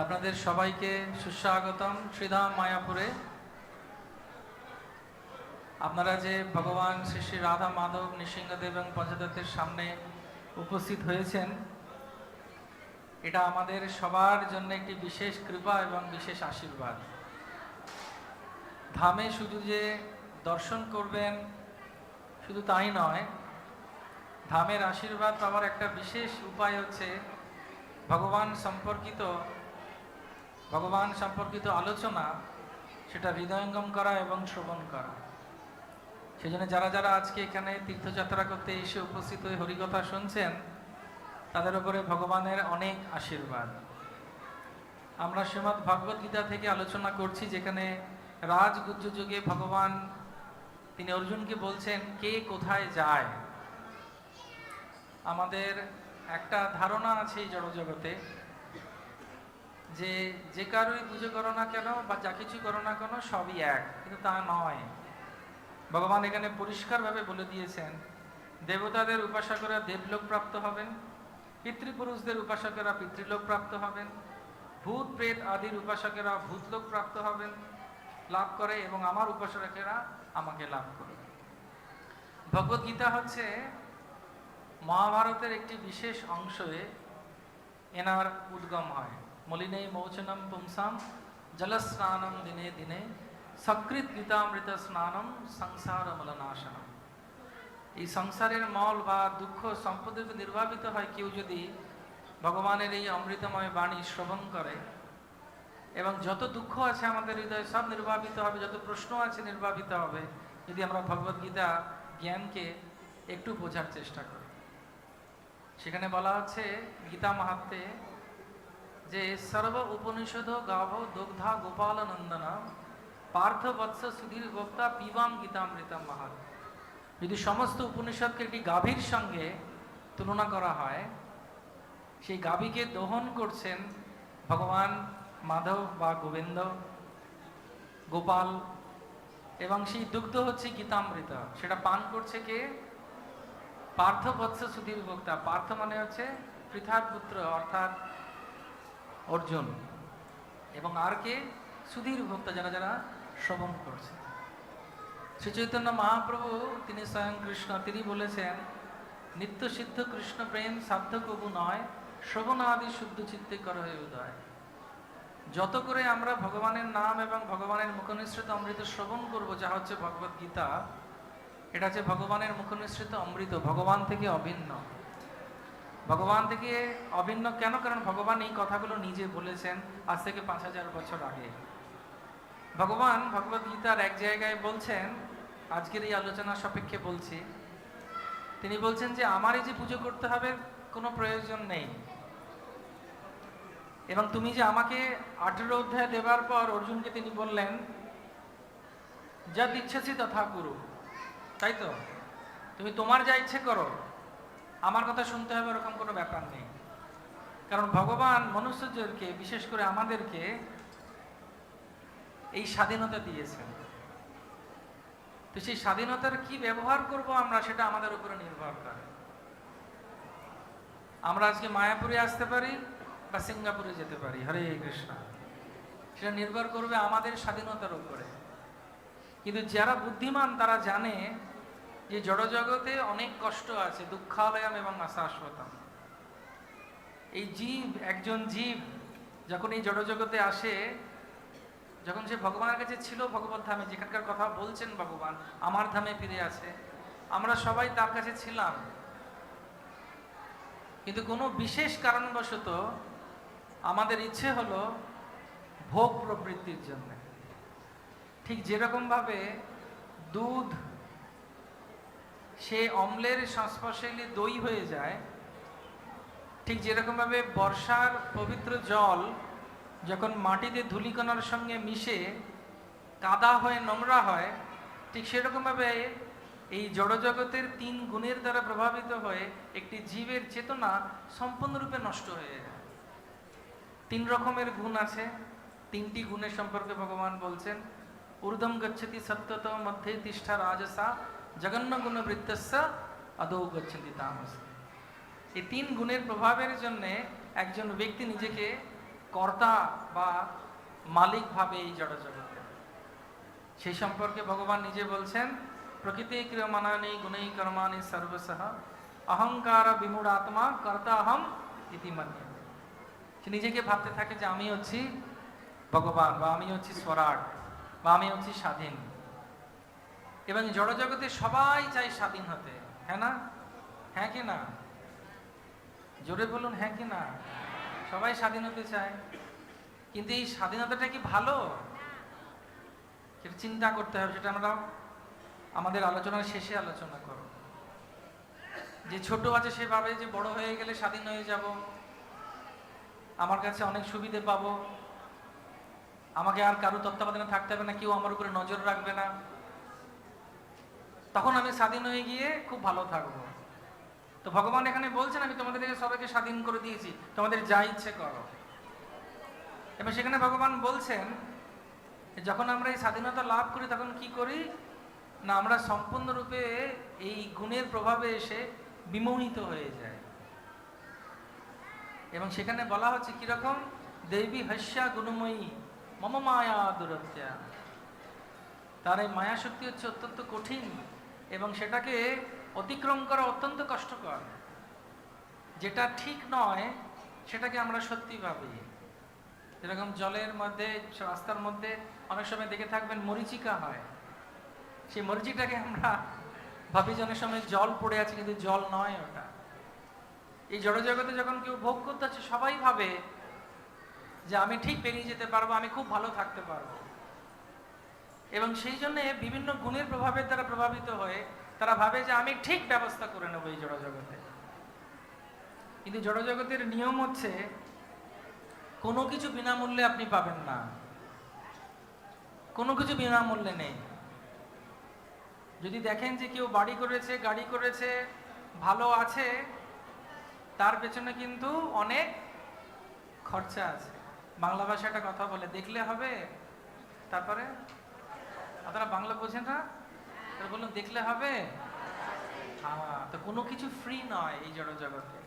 আপনাদের সবাইকে সুস্বাগতম শ্রীধাম মায়াপুরে। আপনারা যে ভগবান শ্রী শ্রী রাধা মাধব নৃসিংহদেব এবং পঞ্চদত্তের সামনে উপস্থিত হয়েছেন, এটা আমাদের সবার জন্য একটি বিশেষ কৃপা এবং বিশেষ আশীর্বাদ। ধামে শুধু যে দর্শন করবেন, শুধু তাই নয়, ধামের আশীর্বাদ পাওয়ার একটা বিশেষ উপায় হচ্ছে ভগবান সম্পর্কিত ভগবান সম্পর্কিত আলোচনা, সেটা হৃদয়ঙ্গম করা এবং শ্রবণ করা। সেই জন্য যারা যারা আজকে এখানে তীর্থযাত্রা করতে এসে উপস্থিত হয়ে হরিকথা শুনছেন, তাদের উপরে ভগবানের অনেক আশীর্বাদ। আমরা শ্রীমৎ ভগবত গীতা থেকে আলোচনা করছি, যেখানে রাজগুজ্জ যুগে ভগবান, তিনি অর্জুনকে বলছেন, কে কোথায় যায়? আমাদের একটা ধারণা আছে এই জড়জগতে। যে যে কারোই পুজো করো না কেন বা যা কিছু করো না কেন সবই এক, কিন্তু তা নয়। ভগবান এখানে পরিষ্কারভাবে বলে দিয়েছেন, দেবতাদের উপাসকেরা দেবলোক প্রাপ্ত হবেন, পিতৃপুরুষদের উপাসকেরা পিতৃলোক প্রাপ্ত হবেন, ভূত, প্রেত আদির উপাসকেরা ভূতলোক প্রাপ্ত হবেন, লাভ করে এবং আমার উপাসকেরা আমাকে লাভ করবে ভগবদ্গীতা হচ্ছে মহাভারতের একটি বিশেষ অংশে এনার উদ্গম হয়। মলিনে মৌচনম পুংসাম জলস্নানম দিনে দিনে সকৃত গীতামৃত স্নানম সংসার মলনাশনম এই সংসারের মল বা দুঃখ সম্পদে নির্বাপিত হয় কেউ যদি ভগবানের এই অমৃতময় বাণী শ্রবণ করে, এবং যত দুঃখ আছে আমাদের হৃদয়ে সব নির্বাপিত হবে, যত প্রশ্ন আছে নির্বাপিত হবে, যদি আমরা ভগবদ্গীতা জ্ঞানকে একটু বোঝার চেষ্টা করি। সেখানে বলা হচ্ছে গীতা মাহাত্মে যে সর্ব উপনিষদ গাভ দুগ্ধা গোপাল নন্দন পার্থ বৎস সুধীর গোপ্তা পিবাম গীতামৃতম মাহাত। যদি সমস্ত উপনিষদকে একটি গাভীর সঙ্গে তুলনা করা হয়, সেই গাভীকে দহন করছেন ভগবান মাধব বা গোবিন্দ, গোপাল, এবং সেই দুগ্ধ হচ্ছে গীতামৃত। সেটা পান করছে কে? পার্থ বৎস সুধীর ভোক্তা পার্থ মানে হচ্ছে পৃথার পুত্র, অর্থাৎ অর্জুন এবং আর কে? সুধীর ভোক্তা যারা যারা শ্রবণ করছে। শ্রী চৈতন্য মহাপ্রভু, তিনি স্বয়ং কৃষ্ণ, তিনি বলেছেন, নিত্য সিদ্ধ কৃষ্ণ প্রেম সাধ্য কবু নয় শ্রবণ আদি শুদ্ধ চিত্তে কর হয়ে উদয়। যত করে আমরা ভগবানের নাম এবং ভগবানের মুখনিসৃত অমৃত শ্রবণ করব, যা হচ্ছে ভগবত গীতা এটা হচ্ছে ভগবানের মুখনিসৃত অমৃত, ভগবান থেকে অভিন্ন। ভগবান থেকে অভিন্ন কেন? কারণ ভগবান এই কথাগুলো নিজে বলেছেন আজ থেকে পাঁচ হাজার বছর আগে। ভগবান ভগবত গীতার এক জায়গায় বলছেন, আজকের এই আলোচনা সাপেক্ষে বলছি, তিনি বলছেন যে আমার এই যে পুজো করতে হবে কোনো প্রয়োজন নেই। এবং তুমি যে আমাকে আঠেরো অধ্যায় দেবার পর অর্জুনকে তিনি বললেন, যা দিচ্ছেছি তথা গুরু তাই তো? তুমি তোমার যা ইচ্ছে করো। আমার কথা শুনতে হবে এরকম কোনো ব্যাপার নেই। কারণ ভগবান মনুষ্যদেরকে, বিশেষ করে আমাদেরকে এই স্বাধীনতা দিয়েছেন। তো সেই স্বাধীনতার কি ব্যবহার করব আমরা, সেটা আমাদের উপরে নির্ভর করে। আমরা আজকে মায়াপুরে আসতে পারি বা সিঙ্গাপুরে যেতে পারি, হরে কৃষ্ণ। সেটা নির্ভর করবে আমাদের স্বাধীনতার উপরে। কিন্তু যারা বুদ্ধিমান, তারা জানে যে জড়জগতে অনেক কষ্ট আছে, দুঃখালয়াম এবং আশাশ্বতম এই জীব, একজন জীব যখন এই জড়জগতে আসে, যখন সে ভগবানের কাছে ছিল, ভগবত ধামে, যেখানকার কথা বলছেন ভগবান, আমার ধামে ফিরে আছে আমরা সবাই তার কাছে ছিলাম। কিন্তু কোনো বিশেষ কারণবশত আমাদের ইচ্ছে হলো ভোগ প্রবৃত্তির জন্য। ঠিক যেরকমভাবে দুধ সে অম্লের সংস্পর্শে এলে দই হয়ে যায়। ঠিক যেরকমভাবে বর্ষার পবিত্র জল যখন মাটিতে ধূলিকণার সঙ্গে মিশে কাদা হয়ে নোংরা হয়, ঠিক সেরকমভাবে এই জড়জগতের তিন গুণের দ্বারা প্রভাবিত হয়ে একটি জীবের চেতনা সম্পূর্ণরূপে নষ্ট হয়ে যায়। তিন রকমের গুণ আছে। তিনটি গুণের সম্পর্কে ভগবান বলছেন, ঊর্ধ্বম গচ্ছতি সত্যত মধ্যে তিষ্ঠা রাজসা জগন্ন গুণ বৃত্তস্য আদৌ গচ্ছতি তামস এই তিন গুণের প্রভাবের জন্য একজন ব্যক্তি নিজেকে কর্তা বা মালিক ভাবে এই জড়জগতে সেই সম্পর্কে ভগবান নিজে বলছেন, প্রকৃতি ক্রিয়মানানি গুণই কর্মানি সর্বসহ, অহংকার বিমূঢ় আত্মা কর্তা অহম ইতিমান্য সে নিজেকে ভাবতে থাকে যে আমি হচ্ছি ভগবান বা আমি হচ্ছি স্বরাট বা আমি হচ্ছি স্বাধীন। এবং জড়জগতে সবাই চাই স্বাধীন হতে। হ্যাঁ না? হ্যাঁ কি না? জোরে বলুন হ্যাঁ কি না? সবাই স্বাধীন হতে চায়। কিন্তু এই স্বাধীনতাটা কি ভালো? সেটা চিন্তা করতে হবে সেটা আমরা আমাদের আলোচনার শেষে আলোচনা করব। যে ছোট আছে সে ভাবে যে বড় হয়ে গেলে স্বাধীন হয়ে যাব। আমার কাছে অনেক সুবিধে পাবো। আমাকে আর কারও তত্ত্বাবধানে থাকতে হবে না কেউ আমার উপরে নজর রাখবে না। তখন আমি স্বাধীন হয়ে গিয়ে খুব ভালো থাকব। তো ভগবান এখানে বলছেন, আমি তোমাদের সবাইকে স্বাধীন করে দিয়েছি। তোমাদের যা ইচ্ছে করো। এবার সেখানে ভগবান বলছেন যখন আমরা এই স্বাধীনতা লাভ করি, তখন কি করি? না, আমরা সম্পূর্ণরূপে এই গুণের প্রভাবে এসে বিমোহিত হয়ে যায় এবং সেখানে বলা হচ্ছে, কীরকম? দেবী হস্যা গুণময়ী, মম মায়া দূরত্যা তার এই মায়া শক্তি হচ্ছে অত্যন্ত কঠিন। এবং সেটাকে অতিক্রম করা অত্যন্ত কষ্টকর। যেটা ঠিক নয়, সেটাকে আমরা সত্যি ভাবি। যেরকম জলের মধ্যে, রাস্তার মধ্যে অনেক সময় দেখে থাকবেন মরিচিকা হয়। সেই মরিচিকাটাকে আমরা ভাবি যে অনেক সময় জল পড়ে আছে, কিন্তু জল নয় ওটা। এই জড়জগতে যখন কেউ ভোগ করতে হচ্ছে সবাই ভাবে যে আমি ঠিক বেরিয়ে যেতে পারব, আমি খুব ভালো থাকতে পারব। এবং সেই জন্য বিভিন্ন গুণের প্রভাবের দ্বারা প্রভাবিত হয়ে তারা ভাবে যে আমি ঠিক ব্যবস্থা করে নেব এই জড়জগতে। কিন্তু জড়জগতের নিয়ম হচ্ছে, কোনো কিছু বিনামূল্যে আপনি পাবেন না। কোনো কিছু বিনামূল্যে নেই। যদি দেখেন যে কেউ বাড়ি করেছে, গাড়ি করেছে, ভালো আছে, তার পেছনে কিন্তু অনেক খরচা আছে। বাংলা ভাষায় একটা কথা বলে, দেখলে হবে? তারপরে আপনারা বাংলা বোঝেন না? তাহলে বলুন দেখলে হবে? হ্যাঁ তো কোনো কিছু ফ্রি নয় এই জড় জগতে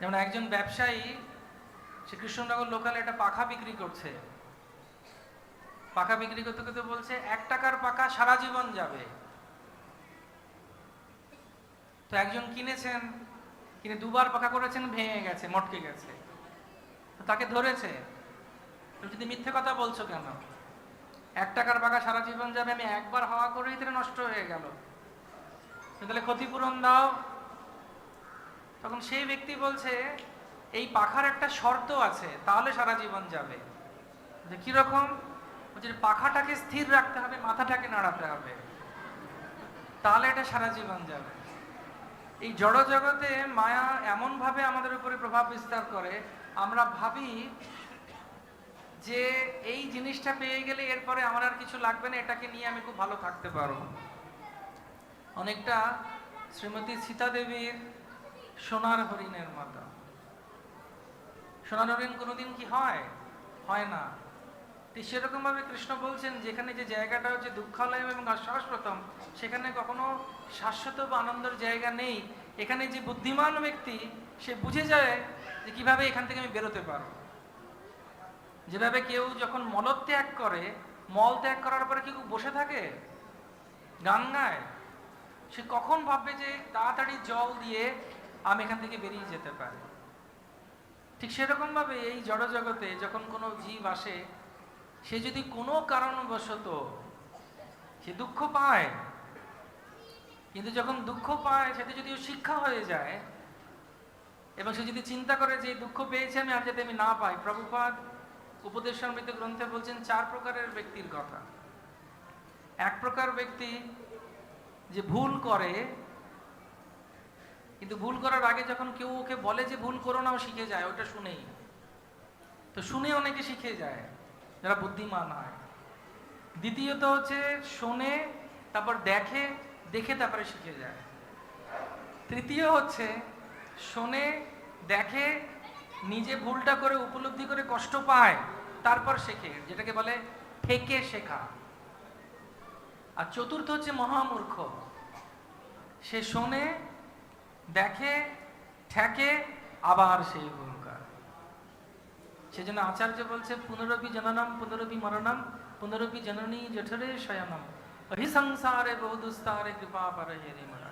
যেমন একজন ব্যবসায়ী, সে কৃষ্ণনগর লোকালে একটা পাখা বিক্রি করছে। পাখা বিক্রি করতে করতে বলছে, এক টাকার পাখা সারা জীবন যাবে। তো একজন কিনেছেন, কিনে দুবার পাখা করেছেন, ভেঙে গেছে, মটকে গেছে। তাকে ধরেছে। তুমি যদি মিথ্যে কথা বলছো কেন? এক টাকার পাকা সারা জীবন যাবে, আমি একবার হাওয়া করেই তাহলে নষ্ট হয়ে গেল। তাহলে ক্ষতিপূরণ দাও। তখন সেই ব্যক্তি বলছে, এই পাখার একটা শর্ত আছে, তাহলে সারা জীবন যাবে। যে কীরকম? বলছে পাখাটাকে স্থির রাখতে হবে, মাথাটাকে নাড়াতে হবে। তাহলে এটা সারা জীবন যাবে। এই জড় জগতে মায়া এমনভাবে আমাদের উপরে প্রভাব বিস্তার করে, আমরা ভাবি যে এই জিনিসটা পেয়ে গেলে এরপরে আমার আর কিছু লাগবে না, এটাকে নিয়ে আমি খুব ভালো থাকতে পারব। অনেকটা শ্রীমতী সীতা দেবীর সোনার হরিণের মতো। সোনার হরিণ কোনোদিন কি হয়? হয় না। ঠিক সেরকম ভাবে কৃষ্ণ বলছেন, যেখানে যে জায়গাটা হচ্ছে দুঃখালয় এবং শাশ্বতম সেখানে কখনো শাশ্বত বা আনন্দের জায়গা নেই। এখানে যে বুদ্ধিমান ব্যক্তি, সে বুঝে যায় যে কীভাবে এখান থেকে আমি বেরোতে পারব। যেভাবে কেউ যখন মলত্যাগ করে মল ত্যাগ করার পরে কেউ বসে থাকে? গান গায় সে কখন ভাববে যে তাড়াতাড়ি জল দিয়ে আমি এখান থেকে বেরিয়ে যেতে পারি? ঠিক সেরকম ভাবে এই জড় জগতে যখন কোনো জীব আসে, সে যদি কোনো কারণবশত সে দুঃখ পায়, কিন্তু যখন দুঃখ পায় সেটা যদি শিক্ষা হয়ে যায়, এবং সে যদি চিন্তা করে যে দুঃখ পেয়েছে আমি আর যাতে আমি না পাই প্রভুপাদ উপদেশামৃত গ্রন্থে বলছেন, চার প্রকারের ব্যক্তির কথা। এক প্রকার ব্যক্তি যে ভুল করে, কিন্তু ভুল করার আগে যখন কেউ ওকে বলে যে ভুল করো না, ও শিখে যায় ওটা শুনেই। তো শুনে অনেকে শিখে যায়, যারা বুদ্ধিমান হয়। দ্বিতীয়ত হচ্ছে, শোনে, তারপর দেখে দেখে তারপরে শিখে যায়। তৃতীয় হচ্ছে, শোনে, দেখে নিজে ভুলটা করে, উপলব্ধি করে কষ্ট পায়, তারপর শেখে, যেটাকে বলে থেকে শেখা। আর চতুর্থ হচ্ছে মহামূর্খ। সে শোনে, দেখে, ঠেকে, আবার সেই ভুল করে সেজন্য আচার্য বলছে পুনরপি জননম পুনরপি মরণম পুনরপি জননী জঠরে শয়নম। অহি সংসারে বহু দুস্তারে কৃপা পর হেরি মরা